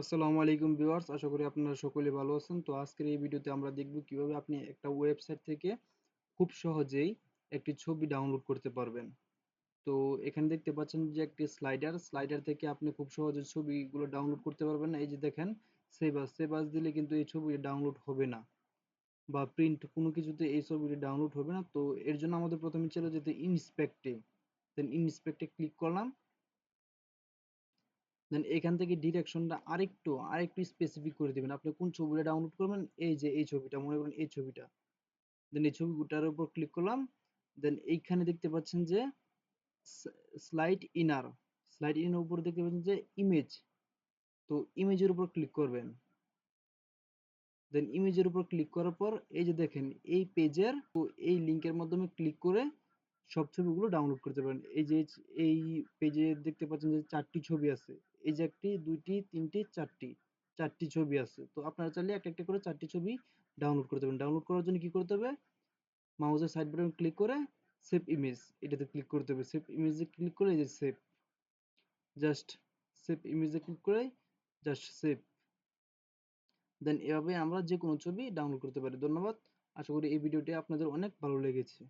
আসসালামু আলাইকুম ভিউয়ার্স, আশা করি আপনারা সকলে ভালো আছেন। তো আজকের এই ভিডিওতে আমরা দেখব কীভাবে আপনি একটা ওয়েবসাইট থেকে খুব সহজেই একটি ছবি ডাউনলোড করতে পারবেন। তো এখানে দেখতে পাচ্ছেন যে একটি স্লাইডার স্লাইডার থেকে আপনি খুব সহজে ছবিগুলো ডাউনলোড করতে পারবেন। এই যে দেখেন সেভ আস দিলে কিন্তু এই ছবি ডাউনলোড হবে না বা প্রিন্ট কোনো কিছুতে এই ছবিটি ডাউনলোড হবে না। তো এর জন্য আমাদের প্রথমে চলে যেতে ইনস্পেক্টে দেন ইনস্পেক্টে ক্লিক করলাম। দেন এখান থেকে ডিরেকশনটা আরেকটু আরেকটু স্পেসিফিক করে দিবেন। আপনি কোন ছবিটা ডাউনলোড করবেন? এই যে, এই ছবিটা, মনে করেন এই ছবিটা। দেন এই ছবিটার উপর ক্লিক করলাম। দেন এইখানে দেখতে পাচ্ছেন যে স্লাইড ইনার স্লাইড ইনার উপর দেখতে পাচ্ছেন যে ইমেজ তো ইমেজের উপর ক্লিক করবেন। দেন ইমেজের উপর ক্লিক করার পর, এই যে দেখেন, এই পেজের তো এই লিংকের মাধ্যমে ক্লিক করে সব ছবিগুলো ডাউনলোড করতে পারেন। এই যে, এই পেজে দেখতে পাচ্ছেন যে চারটি ছবি আছে। এই যে একটি, দুইটি, তিনটি, চারটি চারটি ছবি আছে। তো আপনারা চাইলে একটা একটা করে চারটি ছবি ডাউনলোড করতে পারেন। ডাউনলোড করার জন্য কি করতে হবে? মাউসের সাইড বাটন ক্লিক করে সেভ ইমেজ এটাতে ক্লিক করতে হবে। সেভ ইমেজে ক্লিক করে এই যে সেভ জাস্ট সেভ ইমেজে ক্লিক করে জাস্ট সেভ দেন এভাবে আমরা যে কোনো ছবি ডাউনলোড করতে পারি। ধন্যবাদ। আশা করি এই ভিডিওটি আপনাদের অনেক ভালো লেগেছে।